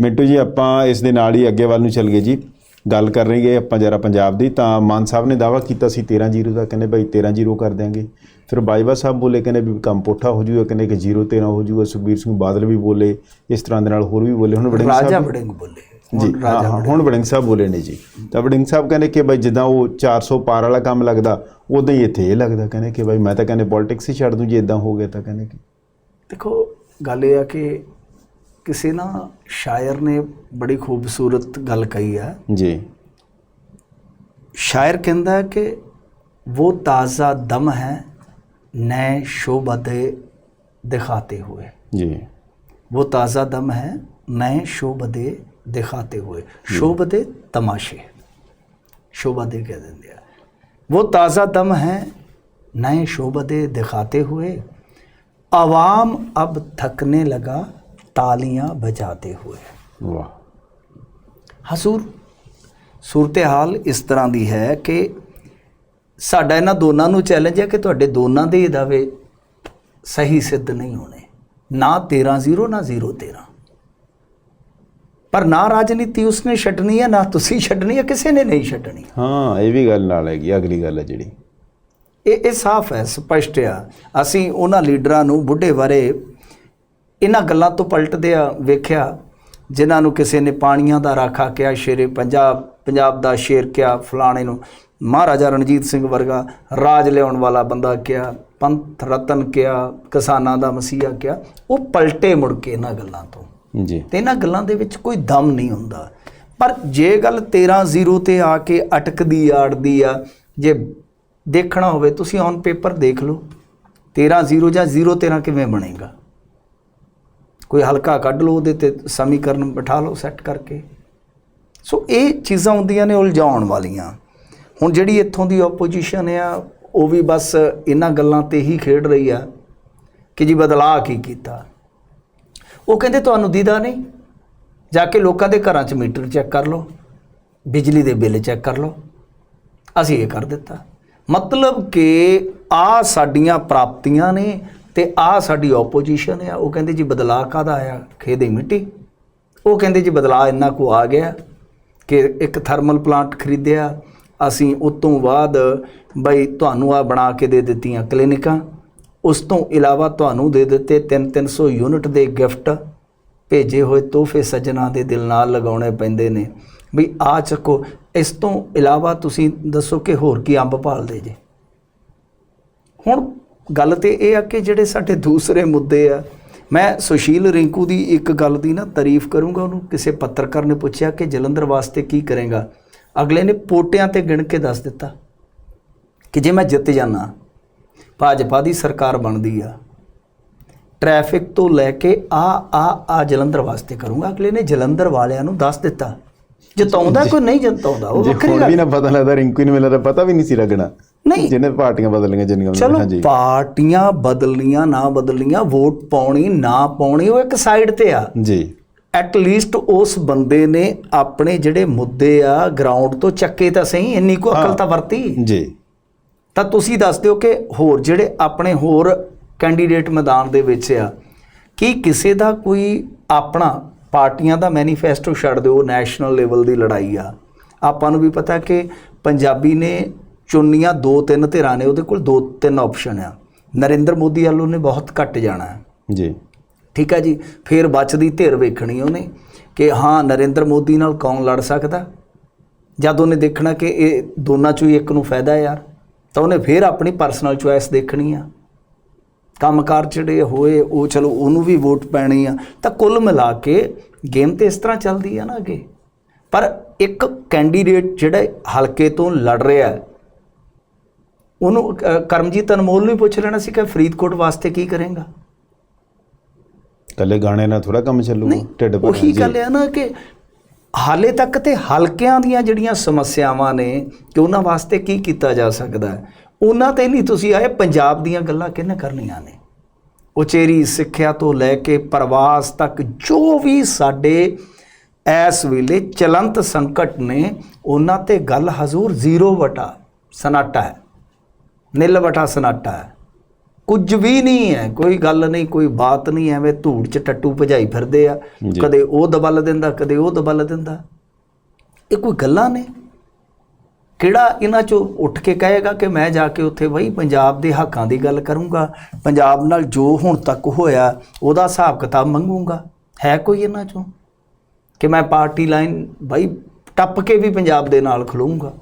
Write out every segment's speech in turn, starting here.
ਮਿੰਟੂ ਜੀ ਆਪਾਂ ਇਸ ਦੇ ਨਾਲ ਹੀ ਅੱਗੇ ਵੱਲ ਨੂੰ ਚੱਲ ਗਏ ਜੀ। ਗੱਲ ਕਰ ਰਹੀਏ ਆਪਾਂ ਜਰਾ ਪੰਜਾਬ ਦੀ ਤਾਂ ਮਾਨ ਸਾਹਿਬ ਨੇ ਦਾਵਾ ਕੀਤਾ ਸੀ 13 ਜ਼ੀਰੋ ਦਾ ਕਹਿੰਦੇ ਭਾਈ 13 ਜ਼ੀਰੋ ਕਰ ਦਿਆਂਗੇ। ਫਿਰ ਬਾਜਵਾ ਸਾਹਿਬ ਬੋਲੇ ਕਹਿੰਦੇ ਵੀ ਕੰਮ ਪੁੱਠਾ ਹੋ ਜੂਗਾ ਕਹਿੰਦੇ ਕਿ 0 13 ਹੋ ਜੂਗਾ। ਸੁਖਬੀਰ ਸਿੰਘ ਬਾਦਲ ਵੀ ਬੋਲੇ ਇਸ ਤਰ੍ਹਾਂ ਦੇ ਨਾਲ ਹੋਰ ਵੀ ਬੋਲੇ। ਹੁਣ ਵੜਿੰਗ ਰਾਜਾ ਸਾਹਿਬ ਵੜਿੰਗ ਬੋਲੇ। ਜੀ ਰਾਜਾ ਹੁਣ ਵੜਿੰਗ ਸਾਹਿਬ ਬੋਲੇ ਨੇ ਜੀ। ਤਾਂ ਵੜਿੰਗ ਸਾਹਿਬ ਕਹਿੰਦੇ ਕਿ ਭਾਈ ਜਿੱਦਾਂ ਉਹ 400 ਪਾਰ ਵਾਲਾ ਕੰਮ ਲੱਗਦਾ ਉਦਾਂ ਹੀ ਇੱਥੇ ਇਹ ਲੱਗਦਾ ਕਹਿੰਦੇ ਕਿ ਭਾਈ ਮੈਂ ਤਾਂ ਕਹਿੰਦੇ ਪੋਲਿਟਿਕਸ ਹੀ ਛੱਡ ਦੂੰ ਜੇ ਇਦਾਂ ਹੋ ਗਿਆ ਤਾਂ ਕਹਿੰਦੇ ਕਿ ਦੇਖੋ ਗੱਲ ਇਹ ਆ ਕਿ ਕਿਸੇ ਨਾ ਸ਼ਾਇਰ ਨੇ ਬੜੀ ਖੂਬਸੂਰਤ ਗੱਲ ਕਹੀ ਹੈ ਜੀ शायर कहता है कि वो ताज़ा दम है नए शोबदे दिखाते हुए ਜੀ वो ताज़ा दम है नए शोबदे दिखाते हुए शोबदे तमाशे शोबदे कह देंगे वो ताज़ा दम है नए शोबदे दिखाते हुए आवाम अब थकने लगा तालियां बजाते हुए ਵਾਹ ਹਸੂਰ ਸੂਰਤ ਹਾਲ ਇਸ ਤਰ੍ਹਾਂ ਦੀ ਹੈ ਕਿ ਸਾਡਾ ਇਹਨਾਂ ਦੋਨਾਂ ਨੂੰ ਚੈਲੰਜ ਹੈ ਕਿ ਤੁਹਾਡੇ ਦੋਨਾਂ ਦੇ ਇਹ ਦਾਅਵੇ ਸਹੀ ਸਿੱਧ ਨਹੀਂ ਹੋਣੇ ਨਾ 13 0 ਨਾ 0 13 ਪਰ ਨਾ ਰਾਜਨੀਤੀ ਉਸਨੇ ਛੱਡਣੀ ਹੈ ਨਾ ਤੁਸੀਂ ਛੱਡਣੀ ਹੈ ਕਿਸੇ ਨੇ ਨਹੀਂ ਛੱਡਣੀ ਹਾਂ ਇਹ ਵੀ ਗੱਲ ਨਾਲ ਹੈਗੀ ਅਗਲੀ ਗੱਲ ਹੈ ਜਿਹੜੀ ਇਹ ਇਹ ਸਾਫ਼ ਹੈ ਸਪਸ਼ਟ ਆ ਅਸੀਂ ਉਹਨਾਂ ਲੀਡਰਾਂ ਨੂੰ ਬੁੱਢੇ ਬਾਰੇ ਇਹਨਾਂ ਗੱਲਾਂ ਤੋਂ ਪਲਟਦੇ ਆ ਵੇਖਿਆ ਜਿਨ੍ਹਾਂ ਨੂੰ ਕਿਸੇ ਨੇ ਪਾਣੀਆਂ ਦਾ ਰਾਖਾ ਕਿਹਾ ਸ਼ੇਰੇ ਪੰਜਾਬ ਪੰਜਾਬ ਦਾ ਸ਼ੇਰ ਕਿਹਾ ਫਲਾਣੇ ਨੂੰ। ਮਹਾਰਾਜਾ ਰਣਜੀਤ ਸਿੰਘ ਵਰਗਾ ਰਾਜ ਲਿਆਉਣ ਵਾਲਾ ਬੰਦਾ ਕਿਹਾ ਪੰਥ ਰਤਨ ਕਿਹਾ ਕਿਸਾਨਾਂ ਦਾ ਮਸੀਹਾ ਕਿਹਾ। ਉਹ ਪਲਟੇ ਮੁੜ ਕੇ ਇਹਨਾਂ ਗੱਲਾਂ ਤੋਂ। ਜੀ। ਤੇ ਇਹਨਾਂ ਗੱਲਾਂ ਦੇ ਵਿੱਚ ਕੋਈ ਦਮ ਨਹੀਂ ਹੁੰਦਾ। ਪਰ ਜੇ ਗੱਲ 13 0 ਤੇ ਆ ਕੇ ਅਟਕਦੀ ਆੜਦੀ ਆ ਜੇ ਦੇਖਣਾ ਹੋਵੇ ਤੁਸੀਂ ਔਨ ਪੇਪਰ ਦੇਖ ਲਓ। 13 0 ਜਾਂ 0 13 ਕਿਵੇਂ ਬਣੇਗਾ? ਕੋਈ ਹਲਕਾ ਕੱਢ ਲਓ ਉਹਦੇ ਤੇ ਸਮੀਕਰਨ ਬਿਠਾ ਲਓ ਸੈੱਟ ਕਰਕੇ। ਸੋ ਇਹ ਚੀਜ਼ਾਂ ਹੁੰਦੀਆਂ ਨੇ ਉਲਝਾਉਣ ਵਾਲੀਆਂ। ਹੁਣ ਜਿਹੜੀ ਇੱਥੋਂ ਦੀ ਆਪੋਜੀਸ਼ਨ ਆ, ਉਹ ਵੀ ਬਸ ਇਹਨਾਂ ਗੱਲਾਂ ਤੇ ਹੀ ਖੇਡ ਰਹੀ ਆ ਕਿ ਜੀ ਬਦਲਾਅ ਕੀ ਕੀਤਾ। ਉਹ ਕਹਿੰਦੇ, ਤੁਹਾਨੂੰ ਦੀਦਾ ਨਹੀਂ। ਜਾ ਕੇ ਲੋਕਾਂ ਦੇ ਘਰਾਂ 'ਚ ਮੀਟਰ ਚੈੱਕ ਕਰ ਲਓ, ਬਿਜਲੀ ਦੇ ਬਿੱਲ ਚੈੱਕ ਕਰ ਲਓ। ਅਸੀਂ ਇਹ ਕਰ ਦਿੱਤਾ। ਮਤਲਬ ਕਿ ਆ ਸਾਡੀਆਂ ਪ੍ਰਾਪਤੀਆਂ ਨੇ ਤੇ ਆ ਸਾਡੀ ਆਪੋਜੀਸ਼ਨ ਆ, ਉਹ ਕਹਿੰਦੇ ਜੀ ਬਦਲਾਅ ਕਾਦਾ ਆਇਆ? ਖੇਦੇ ਮਿੱਟੀ। ਉਹ ਕਹਿੰਦੇ ਜੀ ਬਦਲਾਅ ਇੰਨਾ ਕੋ ਆ ਗਿਆ ਕਿ ਇੱਕ ਥਰਮਲ ਪਲਾਂਟ ਖਰੀਦਿਆ, ਅਸੀਂ ਉਸ ਤੋਂ ਬਾਅਦ ਬਈ ਤੁਹਾਨੂੰ ਆ ਬਣਾ ਕੇ ਦੇ ਦਿੱਤੀਆਂ ਕਲੀਨਿਕਾਂ ਉਸ ਤੋਂ ਇਲਾਵਾ ਤੁਹਾਨੂੰ ਦੇ ਦਿੱਤੇ 3-300 ਯੂਨਿਟ ਦੇ ਗਿਫਟ ਭੇਜੇ ਹੋਏ ਤੋਹਫੇ ਸੱਜਣਾ ਦੇ ਦਿਲ ਨਾਲ ਲਗਾਉਣੇ ਪੈਂਦੇ ਨੇ। ਵੀ ਆ ਚੱਕੋ, ਇਸ ਤੋਂ ਇਲਾਵਾ ਤੁਸੀਂ ਦੱਸੋ ਕਿ ਹੋਰ ਕੀ ਅੰਬ ਭਾਲਦੇ ਜੇ? ਹੁਣ ਗੱਲ ਤੇ ਇਹ ਆ ਕਿ ਜਿਹੜੇ ਸਾਡੇ ਦੂਸਰੇ ਮੁੱਦੇ ਆ, ਮੈਂ ਸੁਸ਼ੀਲ ਰਿੰਕੂ ਦੀ ਇੱਕ ਗੱਲ ਦੀ ਨਾ ਤਾਰੀਫ ਕਰੂੰਗਾ ਉਹਨੂੰ, ਕਿਸੇ ਪੱਤਰਕਾਰ ਨੇ ਪੁੱਛਿਆ ਕਿ ਜਲੰਧਰ ਵਾਸਤੇ ਕੀ ਕਰੇਗਾ। ਅਗਲੇ ਨੇ ਪੋਟਿਆਂ ਤੇ ਗਿਣ ਕੇ ਦੱਸ ਦਿੱਤਾ ਕਿ ਜੇ ਮੈਂ ਜਿੱਤ ਜਾਣਾ ਭਾਜਪਾ ਦੀ ਸਰਕਾਰ ਬਣਦੀ ਆ, ਟ੍ਰੈਫਿਕ ਤੋਂ ਲੈ ਕੇ ਆ ਆ ਆ ਜਲੰਧਰ ਵਾਸਤੇ ਕਰੂੰਗਾ। ਅਗਲੇ ਨੇ ਜਲੰਧਰ ਵਾਲਿਆਂ ਨੂੰ ਦੱਸ ਦਿੱਤਾ ਜਿਤਾਉਂਦਾ ਕੋਈ ਨਹੀਂ ਜਿਤਾਉਂਦਾ ਉਹ ਵੱਖਰੀ ਗੱਲ ਵੀ ਨਾ ਪਤਾ ਲੱਗਦਾ ਰਿੰਕੂ ਨੂੰ ਮਿਲਦਾ ਪਤਾ ਵੀ ਨਹੀਂ ਸੀ ਲੱਗਣਾ। ਨਹੀਂ। ਜਿਹਨੇ ਪਾਰਟੀਆਂ ਬਦਲੀਆਂ ਜਿੰਨੀਆਂ ਚਲੋ ਪਾਰਟੀਆਂ ਬਦਲਣੀਆਂ ਨਾ ਬਦਲਣੀਆਂ ਵੋਟ ਪਾਉਣੀ ਨਾ ਪਾਉਣੀ ਉਹ ਇੱਕ ਸਾਈਡ ਤੇ ਆ। ਜੀ। ਐਟ ਲੀਸਟ ਉਸ ਬੰਦੇ ਨੇ ਆਪਣੇ ਜਿਹੜੇ ਮੁੱਦੇ ਆ ਗਰਾਊਂਡ ਤੋਂ ਚੱਕੇ ਤਾਂ ਸਹੀ ਇੰਨੀ ਕੋ ਅਕਲ ਤਾਂ ਵਰਤੀ। ਜੀ। ਤਾਂ ਤੁਸੀਂ ਦੱਸ ਦਿਓ ਕਿ ਹੋਰ ਜਿਹੜੇ ਆਪਣੇ ਹੋਰ ਕੈਂਡੀਡੇਟ ਮੈਦਾਨ ਦੇ ਵਿੱਚ ਆ ਕੀ ਕਿਸੇ ਦਾ ਕੋਈ ਆਪਣਾ ਪਾਰਟੀਆਂ ਦਾ ਮੈਨੀਫੈਸਟੋ ਛੱਡ ਦਿਓ ਨੈਸ਼ਨਲ ਲੈਵਲ ਦੀ ਲੜਾਈ ਆ। ਆਪਾਂ ਨੂੰ ਵੀ ਪਤਾ ਕਿ ਪੰਜਾਬੀ ਨੇ ਚੁਣਨੀਆਂ ਦੋ ਤਿੰਨ ਧਿਰਾਂ ਨੇ ਉਹਦੇ ਕੋਲ ਦੋ ਤਿੰਨ ਆਪਸ਼ਨ ਆ। ਨਰਿੰਦਰ ਮੋਦੀ ਵੱਲੋਂ ਨੇ ਬਹੁਤ ਘੱਟ ਜਾਣਾ ਹੈ। ਜੀ। ਠੀਕ ਹੈ ਜੀ? ਫਿਰ ਬਚਦੀ ਧਿਰ ਵੇਖਣੀ ਉਹਨੇ ਕਿ ਹਾਂ ਨਰਿੰਦਰ ਮੋਦੀ ਨਾਲ ਕੌਣ ਲੜ ਸਕਦਾ? ਜਦ ਉਹਨੇ ਦੇਖਣਾ ਕਿ ਇਹ ਦੋਨਾਂ ਚੋਂ ਹੀ ਇੱਕ ਨੂੰ ਫਾਇਦਾ ਯਾਰ ਤਾਂ ਉਹਨੇ ਫਿਰ ਆਪਣੀ ਪਰਸਨਲ ਚੁਆਇਸ ਦੇਖਣੀ ਆ। ਕੰਮਕਾਰ ਜਿਹੜੇ ਹੋਏ ਉਹ ਚਲੋ ਉਹਨੂੰ ਵੀ ਵੋਟ ਪੈਣੀ ਆ। ਤਾਂ ਕੁੱਲ ਮਿਲਾ ਕੇ ਗੇਮ ਤੇ ਇਸ ਤਰ੍ਹਾਂ ਚੱਲਦੀ ਆ ਨਾ ਅੱਗੇ। ਪਰ ਇੱਕ ਕੈਂਡੀਡੇਟ ਜਿਹੜਾ ਹਲਕੇ ਤੋਂ ਲੜ ਰਿਹਾ ਹੈ ਉਹਨੂੰ ਕਰਮਜੀਤ ਅਨਮੋਲ ਨੂੰ ਪੁੱਛ ਲੈਣਾ ਸੀ ਕਿ ਫਰੀਦਕੋਟ ਵਾਸਤੇ ਕੀ ਕਰੇਗਾ। ਕੱਲੇ ਗਾਣੇ ਨਾਲ ਥੋੜਾ ਕੰਮ ਚੱਲੂਗਾ ਨਹੀਂ ਢਿੱਡ ਭਰਨਾ ਉਹੀ ਗੱਲ ਹੈ ਨਾ ਕਿ ਹਾਲੇ ਤੱਕ ਤੇ ਹਲਕਿਆਂ ਦੀਆਂ ਜਿਹੜੀਆਂ ਸਮੱਸਿਆਵਾਂ ਨੇ ਕਿ ਉਹਨਾਂ ਵਾਸਤੇ ਕੀ ਕੀਤਾ ਜਾ ਸਕਦਾ ਹੈ? ਉਹਨਾਂ ਤੇ ਨਹੀਂ ਤੁਸੀਂ ਆਏ ਪੰਜਾਬ ਦੀਆਂ ਗੱਲਾਂ ਕਿਹਨੇ ਕਰਨੀਆਂ ਨੇ? ਉਚੇਰੀ ਸਿੱਖਿਆ ਤੋਂ ਲੈ ਕੇ ਪ੍ਰਵਾਸ ਤੱਕ ਜੋ ਵੀ ਸਾਡੇ ਇਸ ਵੇਲੇ ਚਲੰਤ ਸੰਕਟ ਨੇ ਉਹਨਾਂ ਤੇ ਗੱਲ ਹਜ਼ੂਰ ਜ਼ੀਰੋ ਵਟਾ ਸਨਾਟਾ ਹੈ ਨਿਲ ਵਟਾ ਸਨਾਟਾ ਹੈ। ਕੁਝ ਵੀ ਨਹੀਂ ਹੈ ਕੋਈ ਗੱਲ ਨਹੀਂ ਕੋਈ ਬਾਤ ਨਹੀਂ ਐਵੇਂ ਧੂੜ ਚ ਟੱਟੂ ਭਜਾਈ ਫਿਰਦੇ ਆ। ਕਦੇ ਉਹ ਦਬਲ ਦਿੰਦਾ ਕਦੇ ਉਹ ਦਬਲ ਦਿੰਦਾ। ਇਹ ਕੋਈ ਗੱਲਾਂ ਨੇ? ਕਿਹੜਾ ਇਹਨਾਂ ਚੋਂ ਉੱਠ ਕੇ ਕਹੇਗਾ ਕਿ ਮੈਂ ਜਾ ਕੇ ਉੱਥੇ ਬਈ ਪੰਜਾਬ ਦੇ ਹੱਕਾਂ ਦੀ ਗੱਲ ਕਰੂੰਗਾ, ਪੰਜਾਬ ਨਾਲ ਜੋ ਹੁਣ ਤੱਕ ਹੋਇਆ, ਉਹਦਾ ਹਿਸਾਬ ਕਿਤਾਬ ਮੰਗੂੰਗਾ? ਹੈ ਕੋਈ ਇਹਨਾਂ ਚੋਂ? ਕਿ ਮੈਂ ਪਾਰਟੀ ਲਾਈਨ ਬਈ ਟੱਪ ਕੇ ਵੀ ਪੰਜਾਬ ਦੇ ਨਾਲ ਖਲੂੰਗਾ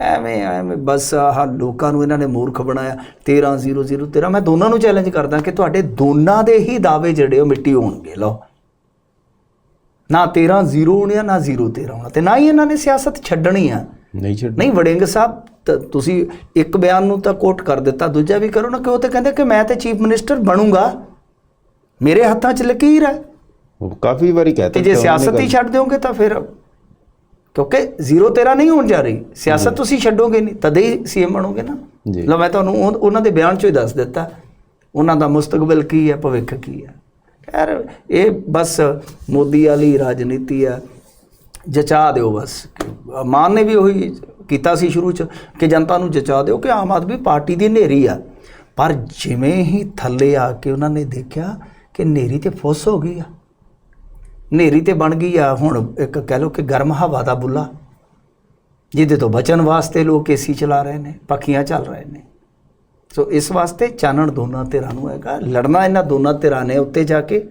ਐਵੇਂ ਐਵੇਂ ਬਸ ਆਹ ਲੋਕਾਂ ਨੂੰ ਇਹਨਾਂ ਨੇ ਮੂਰਖ ਬਣਾਇਆ 1300 13 ਮੈਂ ਦੋਨਾਂ ਨੂੰ ਚੈਲੰਜ ਕਰਦਾ ਕਿ ਤੁਹਾਡੇ ਦੋਨਾਂ ਦੇ ਹੀ ਦਾਅਵੇ ਜਿਹੜੇ ਉਹ ਮਿੱਟੀ ਹੋਣਗੇ, ਲਓ। ਨਾ 13 0 ਹੋਣਾ ਨਾ 0 13 ਹੋਣਾ। ਤੇ ਨਾ ਹੀ ਇਹਨਾਂ ਨੇ ਸਿਆਸਤ ਛੱਡਣੀ ਆ। ਨਹੀਂ ਛੱਡ। ਨਹੀਂ ਵੜਿੰਗ ਸਾਹਿਬ ਤ- ਤੁਸੀਂ ਇੱਕ ਬਿਆਨ ਨੂੰ ਤਾਂ ਕੋਟ ਕਰ ਦਿੱਤਾ ਦੂਜਾ ਵੀ ਕਰੋ ਨਾ ਕਿ ਉਹ ਤੇ ਕਹਿੰਦੇ ਕਿ ਮੈਂ ਤੇ ਚੀਫ ਮਿਨਿਸਟਰ ਬਣੂੰਗਾ। ਮੇਰੇ ਹੱਥਾਂ 'ਚ ਲਕੀਰ ਹੈ ਉਹ ਕਾਫੀ ਵਾਰੀ ਕਹਤਾ ਜੇ ਸਿਆਸਤ ਹੀ ਛੱਡ ਦਿਓਗੇ ਤਾਂ ਫਿਰ ਕਿਉਂਕਿ 0 13 ਨਹੀਂ ਹੋਣ ਜਾ ਰਹੀ। ਸਿਆਸਤ ਤੁਸੀਂ ਛੱਡੋਗੇ ਨਹੀਂ ਤਦੇ ਹੀ ਸੀਐਮ ਬਣੋਗੇ ਨਾ। ਲਓ ਮੈਂ ਤੁਹਾਨੂੰ ਉਹ- ਉਹਨਾਂ ਦੇ ਬਿਆਨ ਚੋਂ ਹੀ ਦੱਸ ਦਿੱਤਾ। ਉਹਨਾਂ ਦਾ ਮੁਸਤਕਬਲ ਕੀ ਹੈ ਭਵਿੱਖ ਕੀ ਹੈ। ਯਾਰ ਇਹ ਬਸ ਮੋਦੀ ਵਾਲੀ ਰਾਜਨੀਤੀ ਆ ਜਚਾ ਦਿਓ ਬਸ। ਮਾਨ ਨੇ ਵੀ ਉਹੀ ਕੀਤਾ ਸੀ ਸ਼ੁਰੂ ਚ ਕਿ ਜਨਤਾ ਨੂੰ ਜਚਾ ਦਿਓ ਕਿ ਆਮ ਆਦਮੀ ਪਾਰਟੀ ਦੀ ਹਨੇਰੀ ਆ। ਪਰ ਜਿਵੇਂ ਹੀ ਥੱਲੇ ਆ ਕੇ ਉਹਨਾਂ ਨੇ ਦੇਖਿਆ ਕਿ ਹਨੇਰੀ ਤੇ ਫੁੱਸ ਹੋ ਗਈ ਆ। ਹਨੇਰੀ ਤੇ ਬਣ ਗਈ ਆ। ਹੁਣ ਇੱਕ ਕਹਿ ਲਓ ਕਿ ਗਰਮ ਹਵਾ ਦਾ ਬੁੱਲਾ, ਜਿਹਦੇ ਤੋਂ ਬਚਣ ਵਾਸਤੇ ਲੋਕ ਏਸੀ ਚਲਾ ਰਹੇ ਨੇ, ਪੱਖੀਆਂ ਚੱਲ ਰਹੇ ਨੇ। ਸੋ ਇਸ ਵਾਸਤੇ ਚਾਨਣ ਦੋਨਾਂ ਧਿਰਾਂ ਨੂੰ ਹੈਗਾ। ਲੜਨਾ ਇਹਨਾਂ ਦੋਨਾਂ ਧਿਰਾਂ ਨੇ ਉੱਤੇ ਜਾ ਕੇ।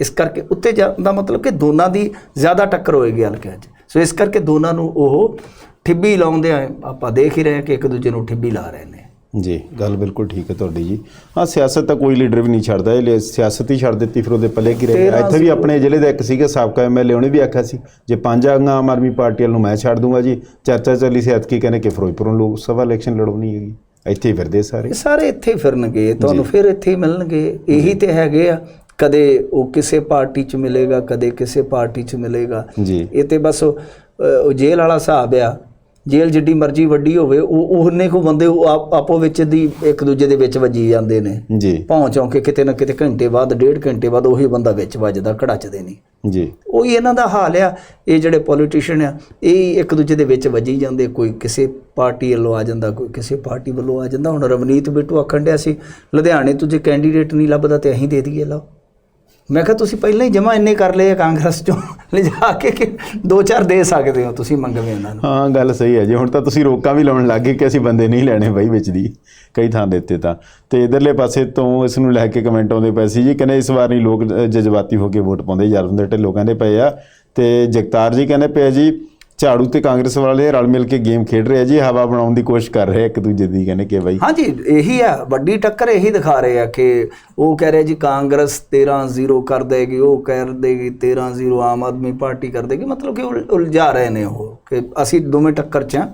ਇਸ ਕਰਕੇ ਉੱਤੇ ਦਾ ਮਤਲਬ ਕਿ ਦੋਨਾਂ ਦੀ ਜ਼ਿਆਦਾ ਟੱਕਰ ਹੋਏਗੀ ਹਲਕਿਆਂ 'ਚ ਸੋ ਇਸ ਕਰਕੇ ਦੋਨਾਂ ਨੂੰ ਉਹ ਠਿੱਬੀ ਲਾਉਂਦੇ ਆ। ਆਪਾਂ ਦੇਖ ਹੀ ਰਹੇ ਹਾਂ ਕਿ ਇੱਕ ਦੂਜੇ ਨੂੰ ਠਿੱਬੀ ਲਾ ਰਹੇ ਨੇ। ਜੀ ਗੱਲ ਬਿਲਕੁਲ ਠੀਕ ਹੈ ਤੁਹਾਡੀ ਜੀ। ਹਾਂ ਸਿਆਸਤ ਤਾਂ ਕੋਈ ਲੀਡਰ ਵੀ ਨਹੀਂ ਛੱਡਦਾ। ਇਹ ਸਿਆਸਤ ਹੀ ਛੱਡ ਦਿੱਤੀ ਫਿਰ ਉਹਦੇ ਪੱਲੇ ਕੀ ਰਹਿ ਇੱਥੇ ਵੀ ਆਪਣੇ ਜ਼ਿਲ੍ਹੇ ਦਾ ਇੱਕ ਸੀਗਾ ਸਾਬਕਾ ਐਮਐਲਏ ਉਹਨੇ ਵੀ ਆਖਿਆ ਸੀ ਜੇ ਪੰਜ ਆਂਗਾ ਆਮ ਆਦਮੀ ਪਾਰਟੀ ਵੱਲ ਨੂੰ ਮੈਂ ਛੱਡ ਦੂੰਗਾ ਜੀ ਚਰਚਾ ਚੱਲੀ ਸੀ ਐਤਕੀ ਕਹਿੰਦੇ ਕਿ ਫਿਰੋਜ਼ਪੁਰੋਂ ਲੋਕ ਸਭਾ ਇਲੈਕਸ਼ਨ ਲੜਵਣੀ ਹੈਗੀ। ਇੱਥੇ ਹੀ ਫਿਰਦੇ ਸਾਰੇ। ਸਾਰੇ ਇੱਥੇ ਫਿਰਨਗੇ ਤੁਹਾਨੂੰ ਫਿਰ ਇੱਥੇ ਹੀ ਮਿਲਣਗੇ। ਇਹੀ ਤੇ ਹੈਗੇ ਆ। ਕਦੇ ਉਹ ਕਿਸੇ ਪਾਰਟੀ 'ਚ ਮਿਲੇਗਾ ਕਦੇ ਕਿਸੇ ਪਾਰਟੀ 'ਚ ਮਿਲੇਗਾ। ਜੀ। ਇਹ ਤੇ ਬਸ ਉਹ, ਜੇਲ੍ਹ ਵਾਲਾ ਹਿਸਾਬ ਆ। ਜੇਲ੍ਹ ਜਿੱਡੀ ਮਰਜ਼ੀ ਵੱਡੀ ਹੋਵੇ ਉਹ ਉਹਨੇ ਕੋ ਬੰਦੇ ਆਪ- ਵਿੱਚ ਦੀ ਇੱਕ ਦੂਜੇ ਦੇ ਵਿੱਚ ਵੱਜੀ ਜਾਂਦੇ ਨੇ। ਜੀ। ਭੌਂ ਚੌਂ ਕੇ ਕਿਤੇ ਨਾ ਕਿਤੇ ਘੰਟੇ ਬਾਅਦ ਡੇਢ ਘੰਟੇ ਬਾਅਦ ਉਹੀ ਬੰਦਾ ਵਿੱਚ ਵੱਜਦਾ ਘੜਾਚਦੇ ਨਹੀਂ। ਜੀ। ਉਹੀ ਇਹਨਾਂ ਦਾ ਹਾਲ ਆ। ਇਹ ਜਿਹੜੇ ਪੋਲੀਟੀਸ਼ੀਅਨ ਆ ਇਹ ਇੱਕ ਦੂਜੇ ਦੇ ਵਿੱਚ ਵੱਜੀ ਜਾਂਦੇ। ਕੋਈ ਕਿਸੇ ਪਾਰਟੀ ਵੱਲੋਂ ਆ ਜਾਂਦਾ ਕੋਈ ਕਿਸੇ ਪਾਰਟੀ ਵੱਲੋਂ ਆ ਜਾਂਦਾ। ਹੁਣ ਰਵਨੀਤ ਬਿੱਟੂ ਆਖਣ ਡਿਆ ਸੀ ਲੁਧਿਆਣੇ ਤੋਂ ਜੇ ਕੈਂਡੀਡੇਟ ਨਹੀਂ ਲੱਭਦਾ ਤੇ ਅਸੀਂ ਦੇ ਦਈਏ ਲਓ। ਮੈਂ ਕਿਹਾ, ਤੁਸੀਂ ਪਹਿਲਾਂ ਹੀ ਜਮਾ ਇੰਨੇ ਕਰ ਲਏ ਆ ਕਾਂਗਰਸ ਚੋਂ। ਲਿਜਾ ਕੇ ਕਿ ਦੋ ਚਾਰ ਦੇ ਸਕਦੇ ਹੋ ਤੁਸੀਂ ਮੰਗਵੇਂ ਉਹਨਾਂ ਨੂੰ? ਹਾਂ, ਗੱਲ ਸਹੀ ਹੈ ਜੀ। ਹੁਣ ਤਾਂ ਤੁਸੀਂ ਰੋਕਾਂ ਵੀ ਲਾਉਣ ਲੱਗ ਗਏ ਕਿ ਅਸੀਂ ਬੰਦੇ ਨਹੀਂ ਲੈਣੇ ਬਾਈ ਵਿੱਚ ਦੀ, ਕਈ ਥਾਂ ਦੇ ਉੱਤੇ ਤਾਂ। ਤੇ ਇਧਰਲੇ ਪਾਸੇ ਤੋਂ ਇਸ ਨੂੰ ਲੈ ਕੇ ਕਮੈਂਟ ਆਉਂਦੇ ਪਏ ਸੀ ਜੀ, ਕਹਿੰਦੇ ਇਸ ਵਾਰ ਨਹੀਂ ਲੋਕ ਜਜ਼ਬਾਤੀ ਹੋ ਕੇ ਵੋਟ ਪਾਉਂਦੇ, ਯਾਰ ਹੁੰਦੇ ਢਿੱਲੋਂ ਕਹਿੰਦੇ ਪਏ ਆ। ਤੇ ਜਗਤਾਰ ਜੀ ਕਹਿੰਦੇ ਪਏ ਜੀ ਝਾੜੂ ਤੇ ਕਾਂਗਰਸ ਵਾਲੇ ਰਲ ਮਿਲ ਕੇ ਗੇਮ ਖੇਡ ਰਹੇ ਆ ਜੀ ਹਵਾ ਬਣਾਉਣ ਦੀ ਕੋਸ਼ਿਸ਼ ਕਰ ਰਹੇ ਆ ਇੱਕ ਦੂਜੇ ਦੀ ਕਹਿੰਦੇ ਕਿ ਬਾਈ ਹਾਂਜੀ ਇਹੀ ਆ ਵੱਡੀ ਟੱਕਰ ਇਹੀ ਦਿਖਾ ਰਹੇ ਆ ਕਿ ਉਹ ਕਹਿ ਰਿਹਾ ਜੀ ਕਾਂਗਰਸ 13-0 ਕਰ ਦੇਗੀ ਉਹ ਕਰ ਦੇਗੀ 13-0 ਆਮ ਆਦਮੀ ਪਾਰਟੀ ਕਰ ਦੇਗੀ ਮਤਲਬ ਕਿ ਉਲ- ਉਲਝਾ ਰਹੇ ਨੇ ਉਹ ਕਿ ਅਸੀਂ ਦੋਵੇਂ ਟੱਕਰ 'ਚ ਆ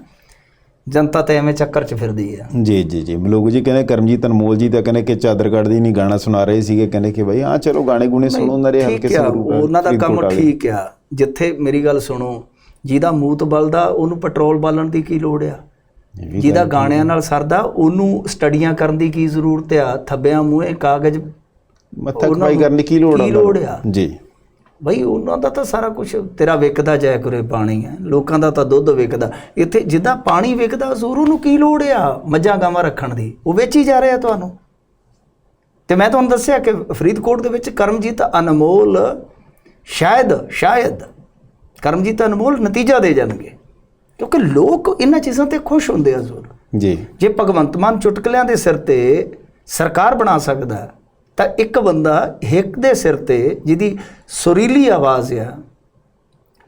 ਜਨਤਾ ਤਾਂ ਐਵੇਂ ਚੱਕਰ 'ਚ ਫਿਰਦੀ ਆ ਜੀ ਜੀ ਜੀ ਮਲੋਕ ਜੀ ਕਹਿੰਦੇ ਕਰਮਜੀਤ ਅਨਮੋਲ ਜੀ ਤਾਂ ਕਹਿੰਦੇ ਕਿ ਚਾਦਰ ਕੱਢਦੀ ਨਹੀਂ ਗਾਣਾ ਸੁਣਾ ਰਹੇ ਸੀਗੇ ਕਹਿੰਦੇ ਕਿ ਬਾਈ ਹਾਂ ਚਲੋ ਗਾਣੇ ਗੁਣੇ ਸੁਣੋ ਦੇ ਹਲਕੇ ਆ ਸੰਗਰੂਰ ਉਹਨਾਂ ਦਾ ਕੰਮ। ਠੀਕ ਆ ਜਿੱਥੇ ਮੇਰੀ ਗੱਲ ਸੁਣੋ ਜਿਹਦਾ ਮੂਤ ਬਲਦਾ ਉਹਨੂੰ ਪੈਟਰੋਲ ਬਾਲਣ ਦੀ ਕੀ ਲੋੜ ਆ? ਜਿਹਦਾ ਗਾਣਿਆਂ ਨਾਲ ਸਰਦਾ ਉਹਨੂੰ ਸਟੱਡੀਆਂ ਕਰਨ ਦੀ ਕੀ ਜ਼ਰੂਰਤ ਆ? ਥੱਬਿਆਂ ਮੂਹੇ ਕਾਗਜ਼ ਮੱਥਾ ਉਹਨਾਂ ਖਪਾਈ ਕਰਨ ਦੀ ਕੀ ਲੋੜ ਕੀ ਆ ਲੋੜ ਆ? ਜੀ। ਬਈ ਉਹਨਾਂ ਦਾ ਤਾਂ ਸਾਰਾ ਕੁਝ ਤੇਰਾ ਵਿਕਦਾ ਜਾਇ ਕਰੇ ਪਾਣੀ ਹੈ। ਲੋਕਾਂ ਦਾ ਤਾਂ ਦੁੱਧ ਵਿਕਦਾ। ਇੱਥੇ ਜਿੱਦਾਂ ਪਾਣੀ ਵਿਕਦਾ ਜ਼ਰੂਰ ਨੂੰ ਕੀ ਲੋੜ ਆ ਮੱਝਾਂ ਗਾਵਾਂ ਰੱਖਣ ਦੀ? ਉਹ ਵੇਚੀ ਜਾ ਰਿਹਾ ਤੁਹਾਨੂੰ? ਤੇ ਮੈਂ ਤੁਹਾਨੂੰ ਦੱਸਿਆ ਕਿ ਫਰੀਦਕੋਟ ਦੇ ਵਿੱਚ ਕਰਮਜੀਤ ਅਨਮੋਲ ਸ਼ਾਇਦ ਸ਼ਾਇਦ ਕਰਮਜੀਤ ਅਨਮੋਲ ਨਤੀਜਾ ਦੇ ਜਾਣਗੇ। ਕਿਉਂਕਿ ਲੋਕ ਇਹਨਾਂ ਚੀਜ਼ਾਂ ਤੇ ਖੁਸ਼ ਹੁੰਦੇ ਆ ਜ਼ਰੂਰ। ਜੀ। ਜੇ ਭਗਵੰਤ ਮਾਨ ਚੁਟਕਲਿਆਂ ਦੇ ਸਿਰ ਤੇ ਸਰਕਾਰ ਬਣਾ ਸਕਦਾ ਤਾਂ ਇੱਕ ਬੰਦਾ ਹਿੱਕ ਦੇ ਸਿਰ ਤੇ ਜਿਹਦੀ ਸੁਰੀਲੀ ਆਵਾਜ਼ ਆ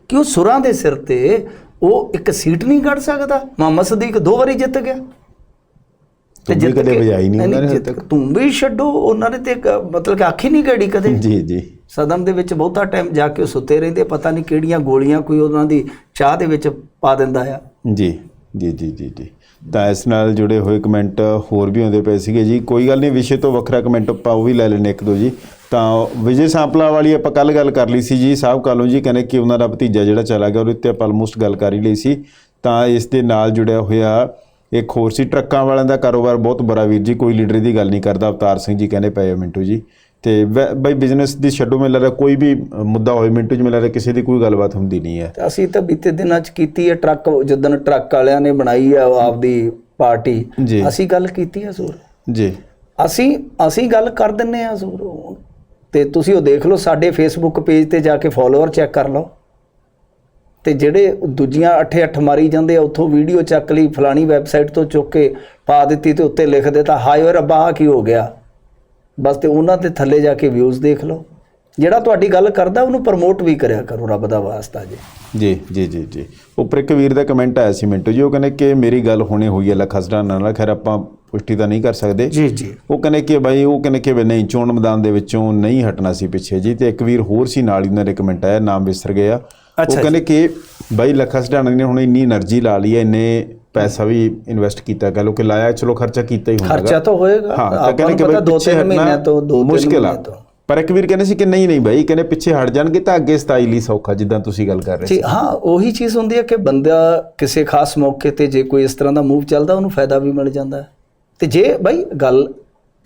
ਕਿ ਉਹ ਸੁਰਾਂ ਦੇ ਸਿਰ ਤੇ ਉਹ ਇੱਕ ਸੀਟ ਨਹੀਂ ਕੱਢ ਸਕਦਾ। ਮੁਹੰਮਦ ਸਦੀਕ ਦੋ ਵਾਰੀ ਜਿੱਤ ਗਿਆ। ਤੂੰ ਵੀ ਕਦੇ ਵਜਾਈ ਨਹੀਂ ਉਹਨਾਂ ਨੇ ਜਿੱਤ- ਤੂੰ ਵੀ ਛੱਡੋ ਉਹਨਾਂ ਨੇ ਤੇ ਮਤਲਬ ਕਿ ਆਖੀ ਨਹੀਂ ਗੜੀ ਕਦੇ। ਜੀ ਜੀ। ਸਦਮ ਦੇ ਵਿੱਚ ਬਹੁਤਾ ਟਾਈਮ ਜਾ ਕੇ ਉਹ ਸੁੱਤੇ ਰਹਿੰਦੇ, ਪਤਾ ਨਹੀਂ ਕਿਹੜੀਆਂ ਗੋਲੀਆਂ ਕੋਈ ਉਹਨਾਂ ਦੀ ਚਾਹ ਦੇ ਵਿੱਚ ਪਾ ਦਿੰਦਾ ਆ। ਜੀ ਜੀ ਜੀ ਜੀ ਜੀ। ਤਾਂ ਇਸ ਨਾਲ ਜੁੜੇ ਹੋਏ ਕਮੈਂਟ ਹੋਰ ਵੀ ਆਉਂਦੇ ਪਏ ਸੀਗੇ ਜੀ। ਕੋਈ ਗੱਲ ਨਹੀਂ, ਵਿਸ਼ੇ ਤੋਂ ਵੱਖਰਾ ਕਮੈਂਟ ਆਪਾਂ ਉਹ ਵੀ ਲੈ ਲੈਣੇ ਇੱਕ ਦੋ ਜੀ। ਤਾਂ ਵਿਜੇ ਸਾਂਪਲਾ ਵਾਲੀ ਆਪਾਂ ਕੱਲ ਗੱਲ ਕਰ ਲਈ ਸੀ ਜੀ, ਸਾਹਿਬ ਕਾਲੋਂ ਜੀ ਕਹਿੰਦੇ ਕਿ ਉਹਨਾਂ ਦਾ ਭਤੀਜਾ ਜਿਹੜਾ ਚਲਾ ਗਿਆ, ਉਹਦੇ ਉੱਤੇ ਆਪਾਂ ਆਲਮੋਸਟ ਗੱਲ ਕਰ ਹੀ ਲਈ ਸੀ। ਤਾਂ ਇਸ ਦੇ ਨਾਲ ਜੁੜਿਆ ਹੋਇਆ ਇੱਕ ਹੋਰ ਸੀ, ਟਰੱਕਾਂ ਵਾਲਿਆਂ ਦਾ ਕਾਰੋਬਾਰ ਬਹੁਤ ਬੜਾ ਵੀਰ ਜੀ, ਕੋਈ ਲੀਡਰ ਦੀ ਗੱਲ ਨਹੀਂ ਕਰਦਾ। ਅਵਤਾਰ ਸਿੰਘ ਜੀ ਕਹਿੰਦੇ ਪਏ ਆ ਮਿੰਟੂ ਜੀ। ਤੇ ਬਈ ਬਿਜ਼ਨਸ ਦੀ ਛੱਡੋ ਮੈਨੂੰ ਲੱਗਦਾ ਕੋਈ ਵੀ ਮੁੱਦਾ ਹੋਏ ਮਿੰਟੂ ਜੀ ਮੈਨੂੰ ਲੱਗਦਾ ਕਿਸੇ ਦੀ ਕੋਈ ਗੱਲਬਾਤ ਹੁੰਦੀ ਨਹੀਂ ਹੈ। ਅਸੀਂ ਤਾਂ ਬੀਤੇ ਦਿਨਾਂ 'ਚ ਕੀਤੀ ਹੈ ਟਰੱਕ ਜਦੋਂ ਟਰੱਕ ਵਾਲਿਆਂ ਨੇ ਬਣਾਈ ਆ ਆਪਦੀ ਪਾਰਟੀ। ਅਸੀਂ ਗੱਲ ਕੀਤੀ ਹੈ ਜ਼ਰੂਰ। ਜੀ। ਅਸੀਂ ਅਸੀਂ ਗੱਲ ਕਰ ਦਿੰਨੇ ਆ ਜ਼ਰੂਰ। ਤੇ ਤੁਸੀਂ ਉਹ ਦੇਖ ਲਓ ਸਾਡੇ ਫੇਸਬੁੱਕ ਪੇਜ ਤੇ ਜਾ ਕੇ ਫਾਲੋਅਰ ਚੈੱਕ ਕਰ ਲਓ। ਤੇ ਜਿਹੜੇ ਦੂਜੀਆਂ ਅੱਠੇ ਅੱਠ ਮਾਰੀ ਜਾਂਦੇ ਆ ਉੱਥੋਂ ਵੀਡੀਓ ਚੱਕ ਲਈ ਫਲਾਣੀ ਵੈਬਸਾਈਟ ਤੋਂ ਚੁੱਕ ਕੇ ਪਾ ਦਿੱਤੀ ਤੇ ਉੱਤੇ ਲਿਖ ਦਿੱਤਾ ਹਾਏ ਰੱਬਾ ਕੀ ਹੋ ਗਿਆ? ਬਸ ਤੇ ਉਹਨਾਂ ਤੇ ਥੱਲੇ ਜਾ ਕੇ ਵਿਊਜ਼ ਦੇਖ ਲਓ। ਜਿਹੜਾ ਤੁਹਾਡੀ ਗੱਲ ਕਰਦਾ ਉਹਨੂੰ ਪ੍ਰਮੋਟ ਵੀ ਕਰਿਆ ਕਰੋ ਰੱਬ ਦਾ ਵਾਸਤਾ ਜੀ। ਜੀ ਜੀ ਜੀ ਜੀ। ਉੱਪਰ ਇੱਕ ਵੀਰ ਦਾ ਕਮੈਂਟ ਆਇਆ ਸੀ ਮਿੰਟੂ ਜੀ ਉਹ ਕਹਿੰਦੇ ਕਿ ਮੇਰੀ ਗੱਲ ਹੁਣੇ ਹੋਈ ਹੈ ਲਖਸੜਾ ਨਾਲ। ਖੈਰ ਆਪਾਂ ਪੁਸ਼ਟੀ ਤਾਂ ਨਹੀਂ ਕਰ ਸਕਦੇ। ਜੀ ਜੀ। ਉਹ ਕਹਿੰਦੇ ਕਿ ਬਾਈ ਉਹ ਕਹਿੰਦੇ ਕਿ ਨਹੀਂ ਚੋਣ ਮੈਦਾਨ ਦੇ ਵਿੱਚੋਂ ਨਹੀਂ ਹਟਣਾ ਸੀ ਪਿੱਛੇ ਜੀ। ਤੇ ਇੱਕ ਵੀਰ ਹੋਰ ਸੀ ਨਾਲ ਹੀ ਉਹਨਾਂ ਦੇ ਕਮੈਂਟ ਆਇਆ ਨਾਮ ਵਿਸਰ ਗਿਆ। ਉਹ ਕਹਿੰਦੇ ਕਿ ਬਾਈ ਲਖਸੜਾ ਨੇ ਹੁਣ ਇੰਨੀ એનર્ਜੀ ਲਾ ਲਈ ਹੈ ਇੰਨੇ ਪੈਸਾ ਵੀ ਇਨਵੈਸਟ ਕੀਤਾ ਕਹ ਲੋ ਕਿ ਲਾਇਆ ਚਲੋ ਖਰਚਾ ਕੀਤਾ ਹੀ ਹੁੰਦਾ ਖਰਚਾ ਤਾਂ ਹੋਏਗਾ। ਹਾਂ ਤਾਂ ਕਹਿੰਦੇ ਕਿ ਬਾਈ ਦੋ ਪਿੱਛੇ ਤਿੰਨ ਮਹੀਨਿਆਂ ਤੋਂ ਦੋ ਤਿੰਨ ਮੁਸ਼ਕਿਲ ਆ। ਪਰ ਇੱਕ ਵੀਰ ਕਹਿੰਦੇ ਸੀ ਕਿ ਨਹੀਂ ਨਹੀਂ ਬਾਈ ਕਹਿੰਦੇ ਪਿੱਛੇ ਹਟ ਜਾਣਗੇ ਤਾਂ ਅੱਗੇ 27 ਲਈ ਸੌਖਾ ਜਿੱਦਾਂ ਤੁਸੀਂ ਗੱਲ ਕਰ ਰਹੇ ਸੀ। ਹਾਂ ਉਹੀ ਚੀਜ਼ ਹੁੰਦੀ ਹੈ ਕਿ ਬੰਦਾ ਕਿਸੇ ਖਾਸ ਮੌਕੇ ਤੇ ਜੇ ਕੋਈ ਇਸ ਤਰ੍ਹਾਂ ਦਾ ਮੂਵ ਚੱਲਦਾ ਉਹਨੂੰ ਫਾਇਦਾ ਵੀ ਮਿਲ ਜਾਂਦਾ ਹੈ। ਤੇ ਜੇ ਬਾਈ ਗੱਲ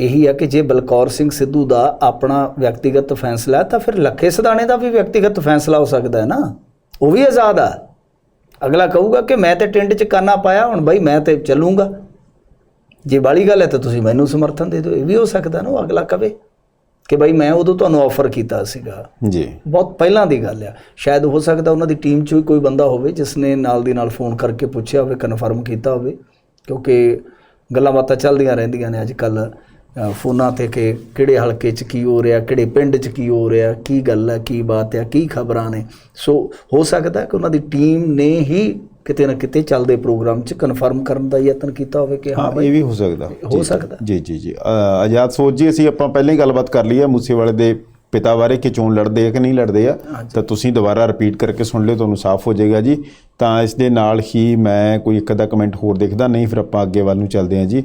ਇਹੀ ਹੈ ਕਿ ਜੇ ਬਲਕੌਰ ਸਿੰਘ ਸਿੱਧੂ ਦਾ ਆਪਣਾ ਵਿਅਕਤੀਗਤ ਫੈਸਲਾ ਤਾਂ ਫਿਰ ਲੱਖੇ ਸਦਾਣੇ ਦਾ ਵੀ ਵਿਅਕਤੀਗਤ ਫੈਸਲਾ ਹੋ ਸਕਦਾ ਹੈ ਨਾ। ਉਹ ਵੀ ਆਜ਼ਾਦ ਆ। ਅਗਲਾ ਕਹੂਗਾ ਕਿ ਮੈਂ ਤੇ ਟਿੰਡ 'ਚ ਕਾਨਾ ਪਾਇਆ ਹੁਣ ਬਾਈ ਮੈਂ ਤੇ ਚੱਲੂੰਗਾ। ਜੇ ਬਾਲੀ ਗੱਲ ਹੈ ਤਾਂ ਤੁਸੀਂ ਮੈਨੂੰ ਸਮਰਥਨ ਦੇ ਦਿਓ ਇਹ ਵੀ ਹੋ ਸਕਦਾ ਨਾ ਉਹ ਅਗਲਾ ਕਵੇ ਕਿ ਬਾਈ ਮੈਂ ਉਦੋਂ ਤੁਹਾਨੂੰ ਆਫਰ ਕੀਤਾ ਸੀਗਾ। ਜੀ। ਬਹੁਤ ਪਹਿਲਾਂ ਦੀ ਗੱਲ ਆ। ਸ਼ਾਇਦ ਹੋ ਸਕਦਾ ਉਹਨਾਂ ਦੀ ਟੀਮ 'ਚ ਵੀ ਕੋਈ ਬੰਦਾ ਹੋਵੇ ਜਿਸ ਨੇ ਨਾਲ ਦੀ ਨਾਲ ਫੋਨ ਕਰਕੇ ਪੁੱਛਿਆ ਹੋਵੇ ਕਨਫਰਮ ਕੀਤਾ ਹੋਵੇ ਕਿਉਂਕਿ ਗੱਲਾਂ ਬਾਤਾਂ ਚੱਲਦੀਆਂ ਰਹਿੰਦੀਆਂ ਨੇ ਅੱਜ ਕੱਲ ਫੋਨਾਂ ਤੇ ਕਿ ਕਿਹੜੇ ਹਲਕੇ 'ਚ ਕੀ ਹੋ ਰਿਹਾ ਕਿਹੜੇ ਪਿੰਡ 'ਚ ਕੀ ਹੋ ਰਿਹਾ ਕੀ ਗੱਲ ਹੈ ਕੀ ਬਾਤ ਹੈ ਕੀ ਖਬਰਾਂ ਨੇ। ਸੋ ਹੋ ਸਕਦਾ ਕਿ ਉਹਨਾਂ ਦੀ ਟੀਮ ਨੇ ਹੀ ਕਿਤੇ ਨਾ ਕਿਤੇ ਚੱਲਦੇ ਪ੍ਰੋਗਰਾਮ 'ਚ ਕਨਫਰਮ ਕਰਨ ਦਾ ਯਤਨ ਕੀਤਾ ਹੋਵੇ ਕਿ ਹਾਂ ਇਹ ਵੀ ਹੋ ਸਕਦਾ। ਹੋ ਸਕਦਾ। ਜੀ ਜੀ ਜੀ। ਆਜ਼ਾਦ ਸੋਚ ਜੀ ਅਸੀਂ ਆਪਾਂ ਪਹਿਲਾਂ ਹੀ ਗੱਲਬਾਤ ਕਰ ਲਈ ਹੈ ਮੂਸੇਵਾਲੇ ਦੇ ਪਿਤਾ ਬਾਰੇ ਕਿ ਚੋਣ ਲੜਦੇ ਆ ਕਿ ਨਹੀਂ ਲੜਦੇ ਆ। ਤਾਂ ਤੁਸੀਂ ਦੁਬਾਰਾ ਰਿਪੀਟ ਕਰਕੇ ਸੁਣ ਲਿਓ ਤੁਹਾਨੂੰ ਸਾਫ਼ ਹੋ ਜਾਏਗਾ ਜੀ। ਤਾਂ ਇਸ ਦੇ ਨਾਲ ਹੀ ਮੈਂ ਕੋਈ ਇੱਕ ਅੱਧਾ ਕਮੈਂਟ ਹੋਰ ਦੇਖਦਾ ਨਹੀਂ ਫਿਰ ਆਪਾਂ ਅੱਗੇ ਵੱਲ ਨੂੰ ਚੱਲਦੇ ਹਾਂ ਜੀ।